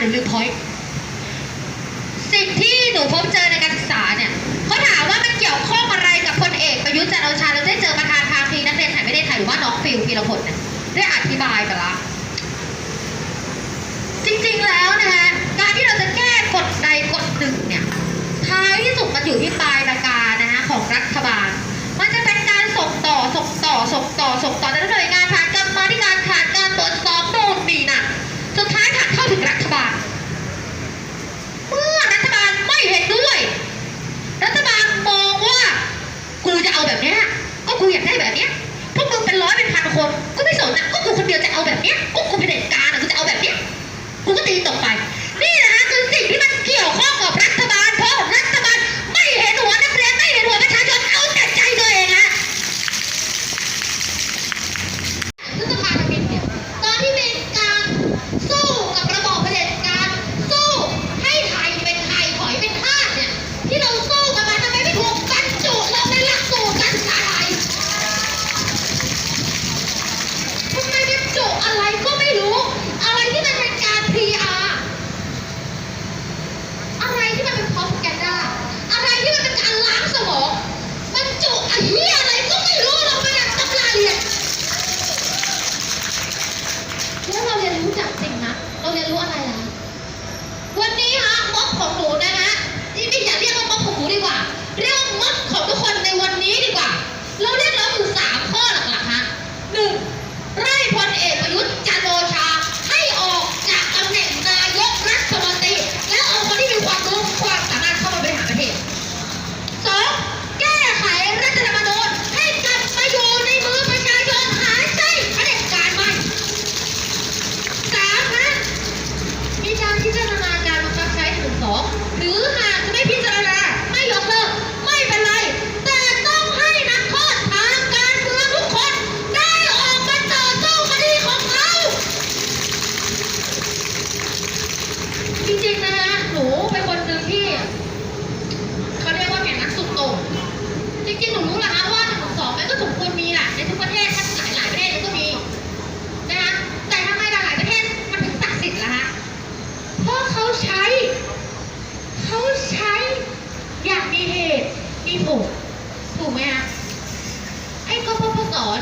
หรือลืมพอยต์สิ่งที่หนูพบเจอในการศึกษาเนี่ยเขาถามว่ามันเกี่ยวข้องอะไรกับพลเอกประยุทธ์จันทร์โอชาเราได้เจอประธานภาคีนักเรียนไทยไม่ได้ไทยหรือว่าน้องฟิลพีรพลเนี่ยได้อธิบายไปละจริงๆแล้วนะฮะการที่เราจะแก้กฎใดกฎหนึ่งเนี่ยท้ายที่สุดมันอยู่ที่ปลายปากกานะฮะของรัฐบาล มันจะเป็นการส่งต่อ ส่งต่อ ส่งต่อ ส่งต่อแต่ละหน่วยงานผ่านกรรมาธิการผ่านการตรวจสอบโน่นนี่น่ะ สุดท้ายผ่านเข้าถึงรัฐบาล เมื่อรัฐบาลไม่เห็นด้วย รัฐบาลมองว่า กูจะเอาแบบเนี้ย ก็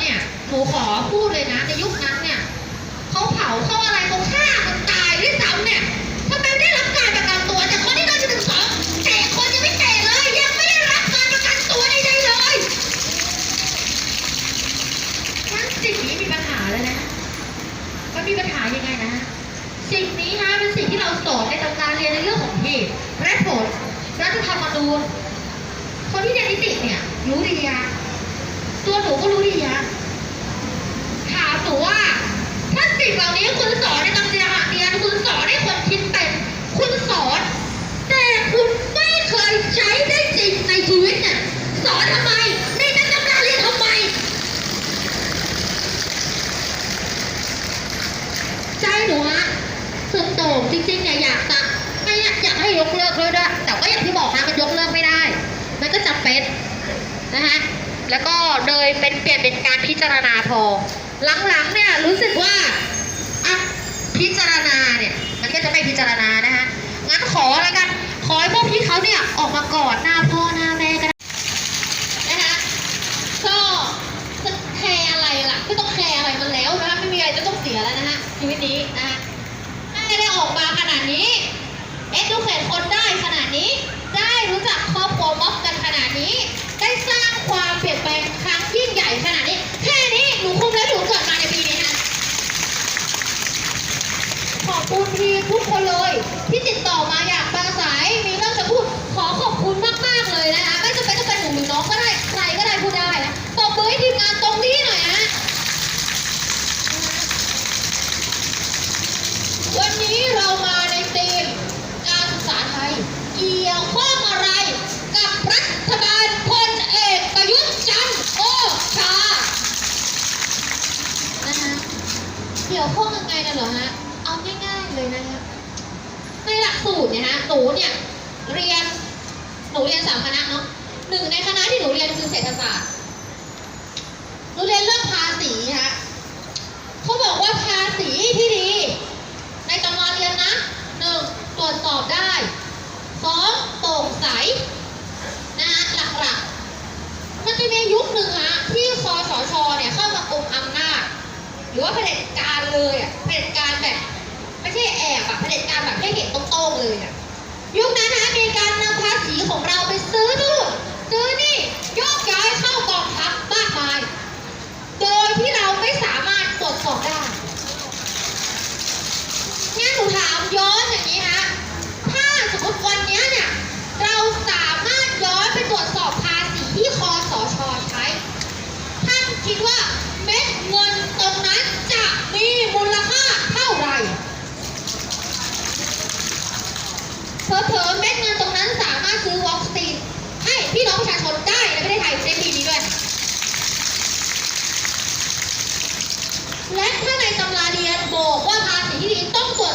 เนี่ยหนูขอพูดเลยนะในยุคนั้นเนี่ยเขาเผาเขาอะไรเขาฆ่าคนตายด้วยซ้ำเนี่ยทำไมไม่ได้รับการประกันตัวแต่คนที่โดนจะถึงสองเตะคนยังไม่เตะเลย ยังไม่ได้รับการประกันตัวใดๆเลยงั้นสิ่งนี้มีปัญหาเลยนะมันมีปัญหายังไงนะสิ่งนี้ฮะเป็นสิ่งที่เราสอนในตำรานเรียนในเรื่องของเหตุและผลรัฐธรรมนูญคนที่เรียนนิติเนี่ยรู้ดีอะ ตัวหนูก็รู้ดีอะถามหนูว่าถ้าสิ่งเหล่านี้คุณสอนในตำราเรียนคุณสอนให้คนคิดเป็น คุณสอน แต่คุณไม่เคยใช้ได้จริงในชีวิตเนี่ยสอนทำไมในตำราเรียนทำไม ใจหนูฮะสุดโต่งจริงๆเนี่ยอยากจะไม่อยากอยากให้ยกเลิกเลยด้วยแต่ก็อย่างที่บอกนะมันยกเลิกไม่ได้ มันก็จำเป็นนะคะแล้วก็ เลยเป็นเปลี่ยนเป็นการพิจารณาพอ หลังๆเนี่ยรู้สึกว่าอะพิจารณาเนี่ยมันก็จะไม่พิจารณานะคะงั้นขอแล้วกัน ขอให้พวกพี่เขาเนี่ยออกมากอดหน้าพ่อหน้าแม่กันนะคะก็จะแคร์อะไรล่ะไม่ต้องแคร์อะไรมันแล้วนะคะไม่มีอะไรจะต้องเสียแล้วนะฮะชีวิตนี้นะคะได้ออกมาขนาดนี้เอ็ดดูเขตคนได้ขนาดนี้ ได้รู้จักครอบครัวม็อบกันขนาดนี้ ได้สร้างความเปลี่ยนแปลงครั้ งยิ่ เนี่เหรอฮะ เอาง่ายๆเลยนะฮะ ในหลักสูตรเนี่ยฮะ หนูเนี่ยเรียน หนูเรียนสามคณะเนาะหนึ่งในคณะที่หนูเรียนคือเศรษฐศาสตร์ หนูเรียนเรื่องภาษีฮะเขาบอกว่าภาษีที่ดี ในตำราเรียนนะหนึ่งตรวจสอบได้สองโปร่งใสนะฮะหลักๆ มันจะมียุคหนึ่งฮะที่คอสชเนี่ยเข้ามากุมอำนาจ รือว่าเผด็จการเลยอะเผด็จการแบบไม่ใช่แอบอะเผด็จการแบบให้เห็นตรงๆเลยอะยุคนั้นนะมีการนำภาษีของเราไปซื้อนู่นซื้อนี่ยกย้ายเข้ากองทัพมากมาย โดยที่เราไม่สามารถตรวจสอบได้งั้นหนูถามย้อนอย่างนี้ฮะถ้าสมมติวันนี้เนี่ยเราสามารถย้อนไปตรวจสอบภาษีที่คอสชใช้ ท่านคิดว่าเม็ดเงินตรงนั้นจะมีมูลค่าเท่าไหร่ เผลอๆเม็ดเงินตรงนั้นสามารถซื้อวัคซีนให้พี่น้องประชาชนได้ในประเทศไทยในปีนี้ด้วย และถ้าในต